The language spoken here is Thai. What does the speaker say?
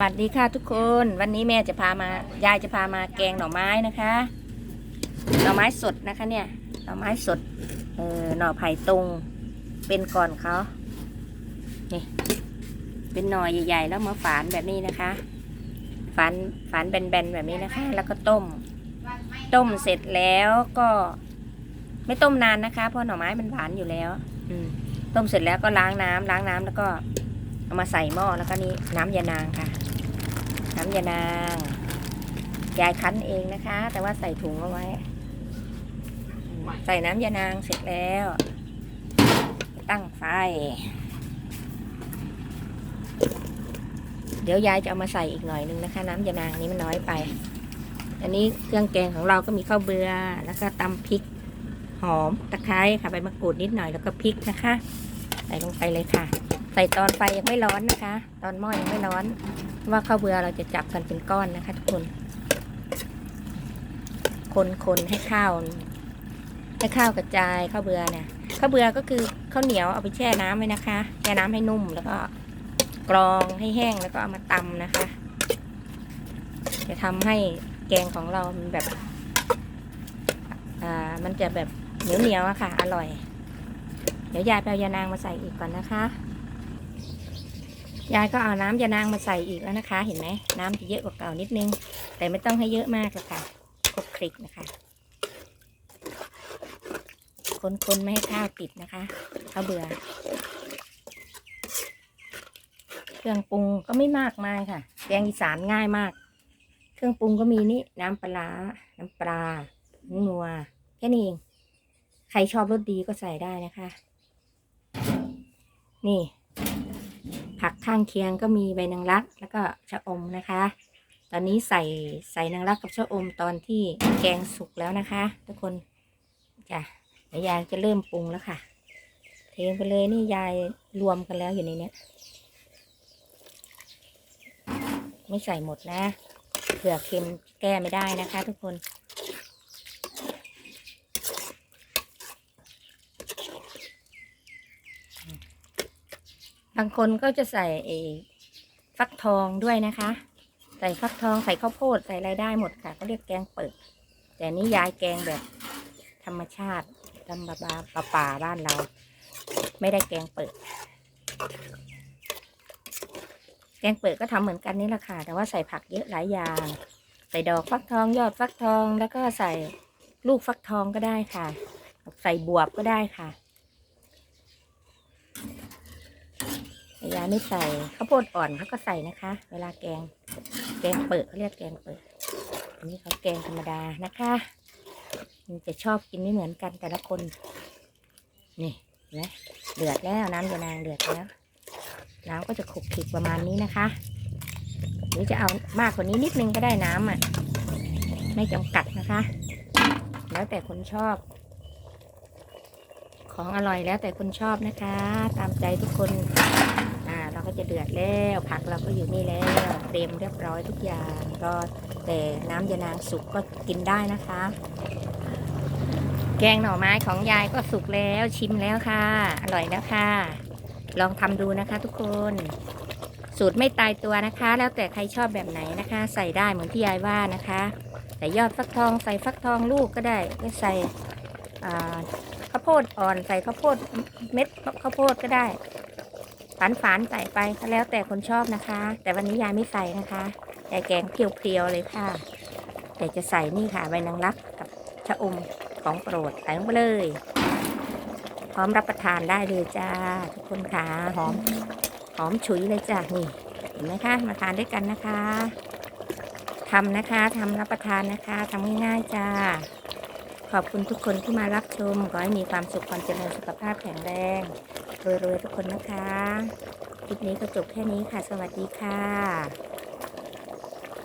สวัสดีค่ะทุกคนวันนี้แม่จะพามายายจะพามาแกงหน่อไม้นะคะ หน่อไม้สดนะคะเนี่ย หน่อไม้สดเออหน่อไผ่ตุงเป็นก่อนเขานี่เป็นหน่อใหญ่ๆ แล้วมาฝานแบบนี้นะคะ ฝานฝานแบนๆแบบนี้นะคะ แล้วก็ต้ม ต้มเสร็จแล้วก็ไม่ต้มนานนะคะ เพราะหน่อไม้มันหวานอยู่แล้ว อืมต้มเสร็จแล้วก็ล้างน้ำล้างน้ำแล้วก็เอามาใส่หม้อแล้วก็นี่น้ำยานางค่ะ น้ำยานางยายคั้นเองนะคะ แต่ว่าใส่ถุงเอาไว้ ใส่น้ำยานางเสร็จแล้ว ตั้งไฟ เดี๋ยวยายจะเอามาใส่อีกหน่อยนึงนะคะ น้ำยานางนี้มันน้อยไป อันนี้เครื่องแกงของเราก็มีข้าวเบือแล้วก็ตำพริกหอมตะไคร้ค่ะใบมะกรูดนิดหน่อยแล้วก็พริกนะคะ ใส่ลงไปเลยค่ะ ใส่ตอนไฟยังไม่ร้อนนะคะ ตอนหม้อยังไม่ร้อน ว่าข้าวเบือเราจะจับกันเป็นก้อนนะคะ ทุกคน คนคนให้ข้าว ให้ข้าวกระจายข้าวเบือเนี่ยข้าวเบือก็คือข้าวเหนียวเอาไปแช่น้ำไว้นะคะ แช่น้ำให้นุ่มแล้วก็กรองให้แห้งแล้วก็เอามาตำนะคะ จะทำให้แกงของเรามันแบบ อ่า มันจะแบบเหนียวเหนียวๆอะค่ะ อร่อย เดี๋ยวยายไปเอายานางมาใส่อีกก่อนนะคะ ยายก็เอาน้ำยานางมาใส่อีกแล้วนะคะ เห็นไหมน้ำจะเยอะกว่าเก่านิดนึง แต่ไม่ต้องให้เยอะมากหรอกค่ะคลุกคลิกนะคะคนๆไม่ให้ข้าวติดนะคะข้าวเบื่อ เครื่องปรุงก็ไม่มากมายค่ะแกงอีสานง่ายมาก เครื่องปรุงก็มีนี่น้ำปลาร้าน้ำปลาน้ำนัวแค่นี้เอง ใครชอบรสดีก็ใส่ได้นะคะ นี่ ผักข้างเคียงก็มีใบนางรักแล้วก็ชะอมนะคะ ตอนนี้ใส่ใส่นางรักกับชะอมตอนที่แกงสุกแล้วนะคะ ทุกคนจ้ะเดี๋ยวยายจะเริ่มปรุงแล้วค่ะ เทไปเลยนี่ยายรวมกันแล้วอยู่ในเนี้ยไม่ใส่หมดนะเผื่อเค็มแก้ไม่ได้นะคะ ทุกคน บางคนก็จะใส่ไอ้ฟักทองด้วยนะคะ ใส่ฟักทองใส่ข้าวโพดใส่อะไรได้หมดค่ะ ก็เรียกแกงเปิด แต่นี่ยายแกงแบบ ธรรมชาติตำบาบาป่าป่าบ้านเรา ไม่ได้แกงเปิด แกงเปิดก็ทำเหมือนกันนี่แหละค่ะ แต่ว่าใส่ผักเยอะหลายอย่าง ใส่ดอกฟักทองยอดฟักทองแล้วก็ใส่ลูกฟักทองก็ได้ค่ะ ใส่บวบก็ได้ค่ะแต่ ยายไม่ใส่ข้าวโพดอ่อนเขาก็ใส่นะคะ เวลาแกง แกงเปิดเขาเรียกแกงเปิด อันนี้เขาแกงธรรมดานะคะมันจะชอบกินไม่เหมือนกันแต่ละคน นี่เห็นไหมเดือดแล้วน้ำยานางเดือดแล้ว น้ำก็จะขุกขิกประมาณนี้นะคะ หรือจะเอามากกว่านี้นิดนึงก็ได้น้ำอะ ไม่จำกัดนะคะ แล้วแต่คนชอบ ของอร่อยแล้วแต่คนชอบนะคะ ตามใจทุกคน ก็จะเดือดแล้ว ผักเราก็อยู่นี่แล้วเต็มเรียบร้อยทุกอย่างก็แต่น้ำยานางสุกก็กินได้นะคะ แกงหน่อไม้ของยายก็สุกแล้วชิมแล้วค่ะ อร่อยแล้วค่ะ ลองทำดูนะคะทุกคน สูตรไม่ตายตัวนะคะ แล้วแต่ใครชอบแบบไหนนะคะ ใส่ได้เหมือนที่ยายว่านะคะใส่ยอดฟักทองใส่ฟักทองลูกก็ได้ก็ใส่ข้าวโพดอ่อนใส่ข้าวโพดเม็ดข้าวโพดก็ได้ ฝานฝานใส่ไปก็แล้วแต่คนชอบนะคะ แต่วันนี้ยายไม่ใส่นะคะแต่แกงเพียวๆเลยค่ะ แต่จะใส่นี่ค่ะใบนางรักกับชะอมของโปรดใส่ลงไปเลย พร้อมรับประทานได้เลยจ้าทุกคนค่ะหอมหอมฉุยเลยจ้ะนี่เห็นไหมคะมาทานด้วยกันนะคะทำนะคะทำรับประทานนะคะทำง่ายๆจ้าขอบคุณทุกคนที่มารับชม ขอให้มีความสุขความเจริญสุขภาพแข็งแรง รวยๆทุกคนนะคะ คลิปนี้ก็จบแค่นี้ค่ะ สวัสดีค่ะ